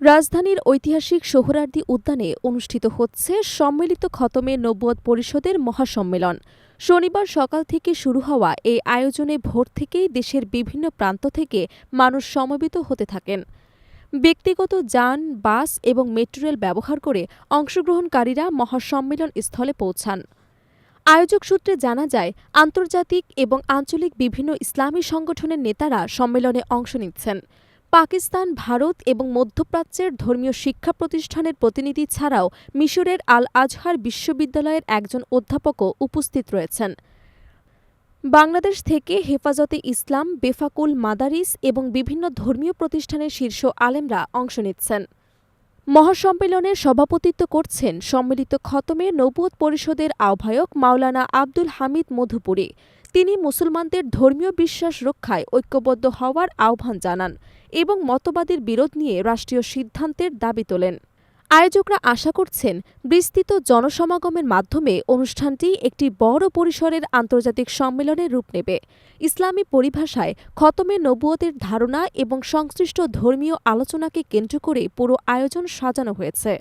রাজধানীর ঐতিহাসিক সোহরার্দি উদ্যানে অনুষ্ঠিত হচ্ছে সম্মিলিত খতমে নব্বত পরিষদের মহাসম্মেলন। শনিবার সকাল থেকে শুরু হওয়া এই আয়োজনে ভোর থেকেই দেশের বিভিন্ন প্রান্ত থেকে মানুষ সমবেত হতে থাকেন। ব্যক্তিগত যান, বাস এবং মেট্রো রেল ব্যবহার করে অংশগ্রহণকারীরা মহাসম্মেলন স্থলে পৌঁছান। আয়োজক সূত্রে জানা যায়, আন্তর্জাতিক এবং আঞ্চলিক বিভিন্ন ইসলামী সংগঠনের নেতারা সম্মেলনে অংশ নিচ্ছেন। পাকিস্তান, ভারত এবং মধ্যপ্রাচ্যের ধর্মীয় শিক্ষা প্রতিষ্ঠানের প্রতিনিধি ছাড়াও মিশরের আল আজহার বিশ্ববিদ্যালয়ের একজন অধ্যাপকও উপস্থিত রয়েছেন। বাংলাদেশ থেকে হেফাজতে ইসলাম, বেফাকুল মাদারিস এবং বিভিন্ন ধর্মীয় প্রতিষ্ঠানের শীর্ষ আলেমরা অংশ নিচ্ছেন। মহাসম্মেলনে সভাপতিত্ব করছেন সম্মিলিত খতমে নবুয়ত পরিষদের আহ্বায়ক মাওলানা আব্দুল হামিদ মধুপুরী। তিনি মুসলমানদের ধর্মীয় বিশ্বাস রক্ষায় ঐক্যবদ্ধ হওয়ার আহ্বান জানান এবং মতবাদের বিরোধ নিয়ে রাষ্ট্রীয় সিদ্ধান্তের দাবি তোলেন। আয়োজকরা আশা করছেন বিস্তৃত জনসমাগমের মাধ্যমে অনুষ্ঠানটি একটি বড় পরিসরের আন্তর্জাতিক সম্মেলনের রূপ নেবে। ইসলামী পরিভাষায় খতমে নবুয়তের ধারণা এবং সংশ্লিষ্ট ধর্মীয় আলোচনাকে কেন্দ্র করে পুরো আয়োজন সাজানো হয়েছে।